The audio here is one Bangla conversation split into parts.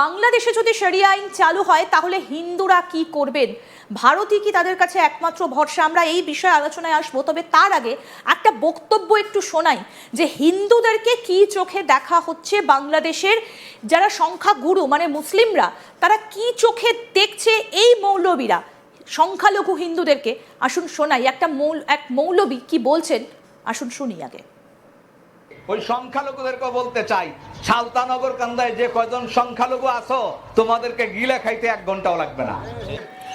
বাংলাদেশে যদি শরিয়া আইন চালু হয়, তাহলে হিন্দুরা কি করবেন? ভারতই কি তাদের কাছে একমাত্র ভরসা? আমরা এই বিষয়ে আলোচনায় আসব, তবে তার আগে একটা বক্তব্য একটু শোনাই, যে হিন্দুদেরকে কি চোখে দেখা হচ্ছে বাংলাদেশের? যারা সংখ্যাগুরু মানে মুসলিমরা, তারা কি চোখে দেখছে এই মৌলবীরা? সংখ্যালঘু হিন্দুদেরকে, আসুন শোনাই, একটা মৌল, এক মৌলবী কি বলছেন? আসুন শুনি আগে। ওই সংখ্যালঘুদেরকে বলতে চাই। সালতানগর কান্দায় যে কয়জন সংখ্যালঘু আছো তোমাদেরকে গিলে খাইতে এক ঘন্টাও লাগবে না।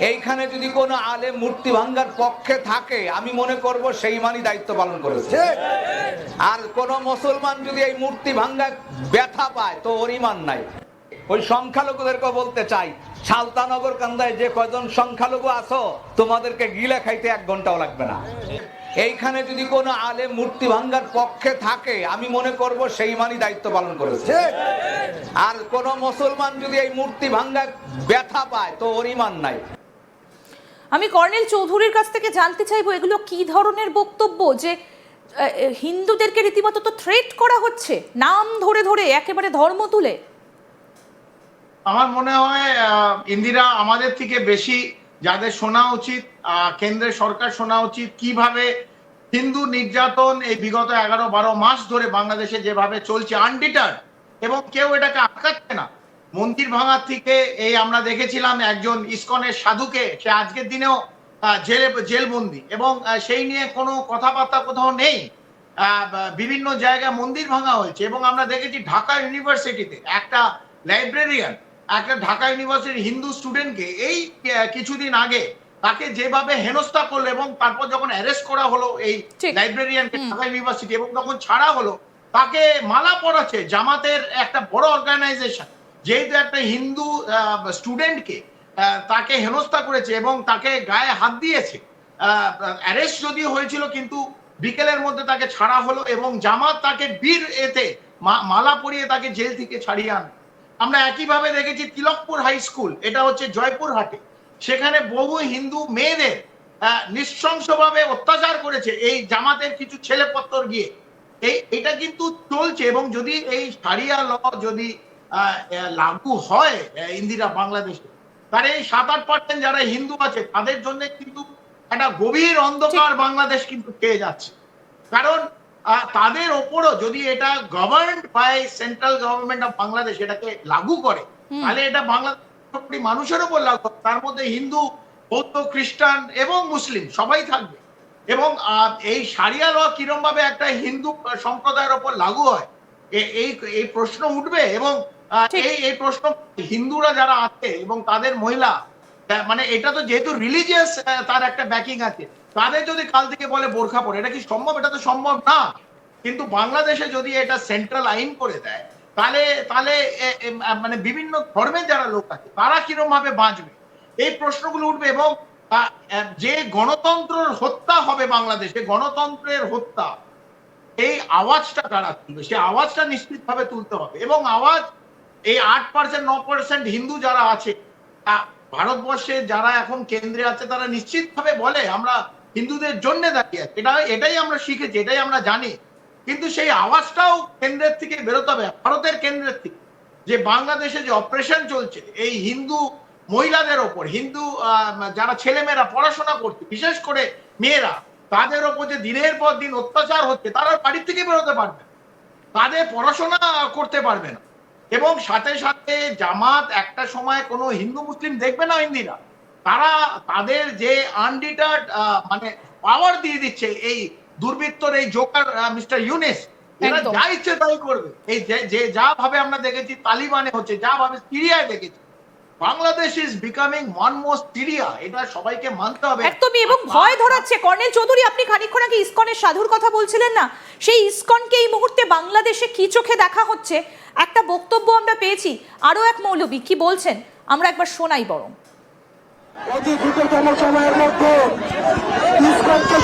এইখানে যদি কোনো আলে মূর্তি ভাঙ্গার পক্ষে থাকে আমি মনে করব সেই মানই দায়িত্ব পালন করেছে। আর কোন মুসলমান যদি এই মূর্তি ভাঙ্গা ব্যথা পায় তো ওর ইমান নাই। ওই সংখ্যালঘুদেরকে বলতে চাই সালতানগর কান্দায় যে কয়জন সংখ্যালঘু আছো তোমাদেরকে গিলে খাইতে এক ঘন্টাও লাগবে না। এইখানে যদি কোনো আলে মূর্তি ভাঙ্গার পক্ষে থাকে আমি মনে করব সেই মানই দায়িত্ব পালন করেছে। আর কোন মুসলমান যদি এই মূর্তি ভাঙ্গা ব্যথা পায় তো ওর ইমান নাই। আমি কর্নেল চৌধুরীর কাছ থেকে জানতে চাইব এগুলো কি ধরনের বক্তব্য যে হিন্দুদেরকে রীতিমতো তো থ্রেট করা হচ্ছে নাম ধরে ধরে একেবারে ধর্ম তুলে? আমার মনে হয় ইন্দিরা আমাদের থেকে বেশি যাদের শোনা উচিত কেন্দ্রের সরকার শোনা উচিত, কীভাবে হিন্দু নির্যাতন এই বিগত এগারো বারো মাস ধরে বাংলাদেশে যেভাবে চলছে আনডিটার এবং কেউ এটাকে আটকাচ্ছে না। মন্দির ভাঙার থেকে এই আমরা দেখেছিলাম একজন ইসকনের সাধুকে, সে আজকের দিনেও জেলে, জেলবন্দি এবং সেই নিয়ে কোনো কথাবার্তা কোথাও নেই। বিভিন্ন জায়গায় মন্দির ভাঙা হয়েছে এবং আমরা দেখেছি ঢাকা ইউনিভার্সিটিতে একটা লাইব্রেরিয়ান একটা ঢাকা ইউনিভার্সিটির হিন্দু স্টুডেন্টকে এই কিছুদিন আগে তাকে যেভাবে হেনস্থা করল এবং তারপর যখন অ্যারেস্ট করা হলো এই লাইব্রেরিয়ানকে ঢাকা ইউনিভার্সিটি এবং তখন ছাড়া হলো তাকে মালা পড়াচ্ছে জামাতের একটা বড় অর্গানাইজেশন যেহেতু একটা হিন্দু স্টুডেন্টকে তাকে হেনস্থা করেছে এবং তাকে গায়ে হাত দিয়েছে। অ্যারেস্ট যদিও হয়েছিল কিন্তু বিকেলের মধ্যে তাকে ছাড়া হলো এবং জামাত তাকে বীর এতে মালা পরিয়ে তাকে জেল থেকে ছাড়িয়ে আনে আমরা একইভাবে দেখেছি তিলকপুর হাই স্কুল এটা হচ্ছে জয়পুরহাটে সেখানে বহু হিন্দু মেয়েদের নৃশংসভাবে অত্যাচার করেছে এই জামাতের কিছু ছেলেপত্তর গিয়ে। এই এটা কিন্তু চলছে এবং যদি এই সারিয়া ল যদি লাগু হয় ইন্দিরা বাংলাদেশে তাহলে এই সাত আট পার্সেন্ট যারা হিন্দু আছে তাদের জন্য কিন্তু একটা গভীর অন্ধকার বাংলাদেশ কিন্তু পেয়ে যাচ্ছে। কারণ তাদের ওপরও যদি এটা governed by central government of Bangladesh এটাকে লাগু করে তাহলে এটা বাংলাদেশ মানুষের উপর লাগু তার মধ্যে হিন্দু বৌদ্ধ খ্রিস্টান এবং মুসলিম সবাই থাকবে। এবং এই সারিয়া ল কিরম ভাবে একটা হিন্দু সম্প্রদায়ের ওপর লাগু হয় এই এই প্রশ্ন উঠবে এবং এই এই প্রশ্ন হিন্দুরা যারা আছে এবং তাদের মহিলা মানে এটা তো যেহেতু রিলিজিয়াস তার একটা ব্যাকিং আছে। তাদের যদি কাল থেকে বলে বোরখা পরে, এটা কি সম্ভব? এটা তো সম্ভব না। কিন্তু বাংলাদেশে যদি এটা সেন্ট্রাল আইন করে দেয়, তাহলে তাহলে মানে বিভিন্ন ধর্মের যারা লোক আছে তারা কিরম ভাবে বাঁচবে? এই প্রশ্নগুলো উঠবে এবং যে গণতন্ত্রের হত্যা হবে বাংলাদেশে, গণতন্ত্রের হত্যা, এই আওয়াজটা তারা তুলবে। সেই আওয়াজটা নিশ্চিতভাবে তুলতে হবে। এবং আওয়াজ, এই আট পার্সেন্ট ন পার্সেন্ট হিন্দু যারা আছে ভারতবর্ষে যারা এখন কেন্দ্রে আছে, তারা নিশ্চিতভাবে বলে, আমরা হিন্দুদের জন্য দাঁড়িয়ে আছি। এটা, এটাই আমরা শিখেছি, এটাই আমরা জানি। কিন্তু সেই আওয়াজটাও কেন্দ্রের থেকে বেরোতে হবে, ভারতের কেন্দ্রের থেকে। যে বাংলাদেশে যে অপারেশন চলছে, এই হিন্দু মহিলাদের ওপর, হিন্দু যারা ছেলেমেয়েরা পড়াশোনা করছে, বিশেষ করে মেয়েরা, তাদের ওপর যে দিনের পর দিন অত্যাচার হচ্ছে, তারা বাড়ির থেকে বেরোতে পারবে তাদের পড়াশোনা করতে পারবে না। এবং সাথে সাথে জামাত একটা সময় কোনো হিন্দু, মুসলিম দেখবে না হিন্দিরা। তারা তাদের যে আনডিটার্ড মানে পাওয়ার দিয়ে দিচ্ছে এই দুর্বৃত্তর এই জোকার মিস্টার ইউনেস এরা যা ইচ্ছে তাই করবে। এই যে- যে ভাবে আমরা দেখেছি তালিবানে হচ্ছে যা ভাবে সিরিয়ায় দেখেছি। Bangladesh is becoming one most Syria এটা সবাইকে মানতে হবে। একদমই এবং ভয় ধরাচ্ছে। কর্নেল চৌধুরী আপনি খানিকক্ষণ আগে ইসকনের সাধুর কথা বলছিলেন না? সেই ইসকনকে এই মুহূর্তে বাংলাদেশে কি চোখে দেখা হচ্ছে? একটা বক্তব্য আমরা পেয়েছি। আরও এক মৌলবী কি বলছেন? আমরা একবার শোনাই বরং। অতি দ্রুততম সময়ের মধ্যে?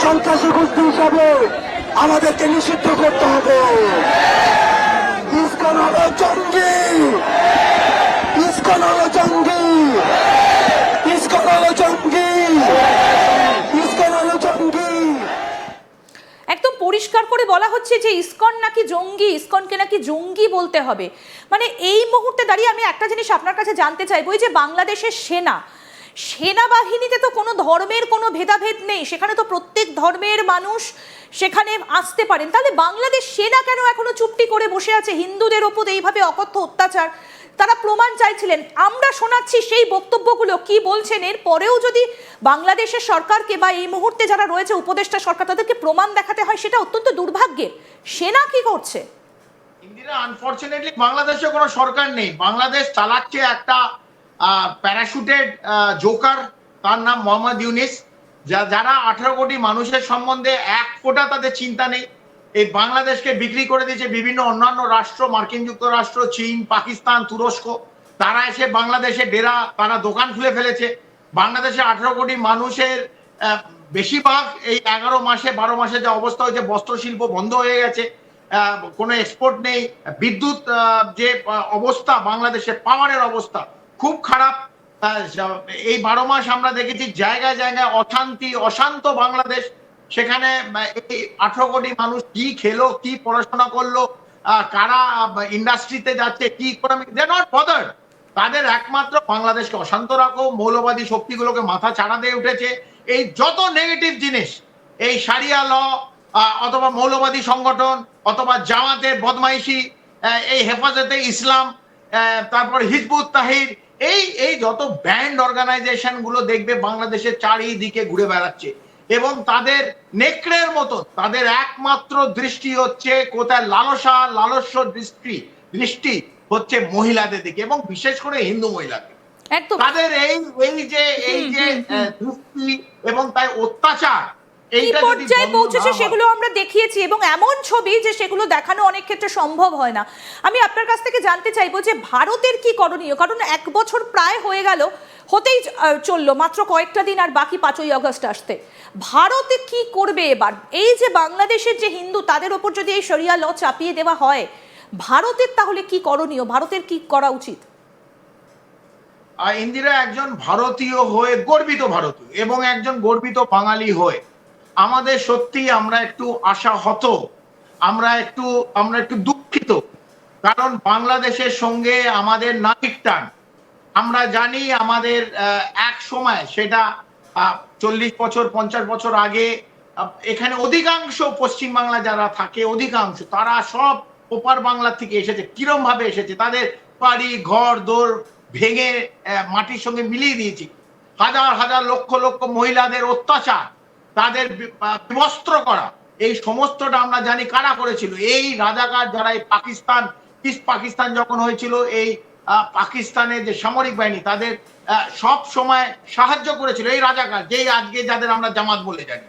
সন্ত্রাসী গোষ্ঠী হিসাবে আমাদেরকে নিষিদ্ধ করতে হবে। ইসকন হলো জঙ্গি। ইসকন হলো জঙ্গি। ইসকন হলো জঙ্গি। একদম পরিষ্কার করে বলা হচ্ছে যে ইসকন নাকি জঙ্গি, ইসকনকে নাকি জঙ্গি বলতে হবে। মানে এই মুহূর্তে দাঁড়িয়ে আমি একটা জিনিস আপনার কাছে জানতে চাইব যে বাংলাদেশের সেনা সেনাবাহিনীতে তো কোনো ধর্মের কোনো ভেদাভেদ নেই। সেখানে তো প্রত্যেক ধর্মের মানুষ সেখানে আসতে পারেন। তাহলে বাংলাদেশ সেনা কেন এখনও চুপটি করে বসে আছে? হিন্দুদের ওপর এইভাবে অকথ্য অত্যাচার? তারা প্রমাণ চাইছিলেন। আমরা শোনাচ্ছি সেই বক্তব্যগুলো। কি বলছেন? এর পরেও যদি বাংলাদেশের সরকারকে বা এই মুহূর্তে যারা রয়েছে উপদেষ্টা সরকার, তাদেরকে প্রমাণ দেখাতে হয়, সেটা অত্যন্ত দুর্ভাগ্যের। সেনা কি করছে? ইন্দিরা আনফরচুনেটলি বাংলাদেশে কোনো সরকার নেই। বাংলাদেশ চালাচ্ছে একটা প্যারাশুটেড জোকার, তার নাম মোহাম্মদ ইউনিস যারা আঠারো কোটি মানুষের সম্বন্ধে এক ফোঁটা তাদের চিন্তা নেই। এই বাংলাদেশকে বিক্রি করে দিয়েছে বিভিন্ন অন্যান্য রাষ্ট্র, মার্কিন যুক্তরাষ্ট্র, চীন, পাকিস্তান, তুরস্ক। তারা এসে বাংলাদেশে ডেরা, তারা দোকান খুলে ফেলেছে। বাংলাদেশে আঠারো কোটি মানুষের বেশিরভাগ এই এগারো মাসে, বারো মাসে যে অবস্থা হয়েছে বস্ত্র শিল্প বন্ধ হয়ে গেছে। কোনো এক্সপোর্ট নেই। বিদ্যুৎ যে অবস্থা, বাংলাদেশে পাওয়ারের অবস্থা খুব খারাপ। এই বারো মাস আমরা দেখেছি জায়গায় জায়গায় অশান্তি, অশান্ত বাংলাদেশ। সেখানে এই আঠারো কোটি মানুষ কি খেলো, কি পড়াশোনা করল কারা ইন্ডাস্ট্রিতে যাচ্ছে, কি ইকোনমিক তাদের একমাত্র বাংলাদেশকে অশান্ত রাখো, মৌলবাদী শক্তিগুলোকে মাথা চাড়া দিয়ে উঠেছে। এই যত নেগেটিভ জিনিস, এই সারিয়া ল অথবা মৌলবাদী সংগঠন, অথবা জামাতের বদমাইশি এই হেফাজতে ইসলাম তারপর হিজবুত তাহির এই এই যত ব্যান্ড অর্গানাইজেশনগুলো দেখবে বাংলাদেশের চারিদিকে ঘুরে বেড়াচ্ছে এবং তাদের নেকড়ের মতো তাদের একমাত্র দৃষ্টি হচ্ছে কোথায় লালসা লালস্য দৃষ্টি দৃষ্টি হচ্ছে মহিলাদের দিকে এবং বিশেষ করে হিন্দু মহিলাদের। তাদের এই এই যে এই যে দৃষ্টি এবং তাই অত্যাচার কি পর্যায়ে পৌঁছেছে সেগুলো আমরা দেখিয়েছি এবং এমন ছবি যে সেগুলো দেখানো অনেক ক্ষেত্রে সম্ভব হয় না। আমি আপনার কাছ থেকে জানতে চাইব যে ভারতের কি করণীয়? কারণ এক বছর প্রায় হয়ে গেল হতেই চলল মাত্র কয়েকটা দিন আর বাকি পাঁচই আগস্ট আসতে। ভারতে কি করবে এবার? এই যে বাংলাদেশের যে হিন্দু তাদের ওপর যদি এই শরিয়া ল চাপিয়ে দেওয়া হয় ভারতের তাহলে কি করণীয়? ভারতের কি করা উচিত? আর ইন্দিরা একজন ভারতীয় হয়ে গর্বিত ভারতীয় এবং একজন গর্বিত বাঙালি হয়ে। আমাদের সত্যি আমরা একটু আশাহত, আমরা একটু আমরা একটু দুঃখিত। কারণ বাংলাদেশের সঙ্গে আমাদের নাবিক টান। আমরা জানি আমাদের এক সময় সেটা চল্লিশ বছর, পঞ্চাশ বছর আগে এখানে অধিকাংশ পশ্চিম বাংলা যারা থাকে, অধিকাংশ, তারা সব ওপার বাংলা থেকে এসেছে কিরম ভাবে এসেছে, তাদের বাড়ি, ঘর, দোর ভেঙে মাটির সঙ্গে মিলিয়ে দিয়েছি। হাজার হাজার লক্ষ লক্ষ মহিলাদের অত্যাচার। তাদের বিবস্ত্র করা। এই সমস্তটা আমরা জানি কারা করেছিল। এই রাজাকার যারা এই পাকিস্তান, ইস্ট পাকিস্তান যখন হয়েছিল, এই পাকিস্তানের যে সামরিক বাহিনী, তাদের সব সময় সাহায্য করেছিল এই রাজাকার, যেই আজকে যাদের আমরা জামাত বলে জানি।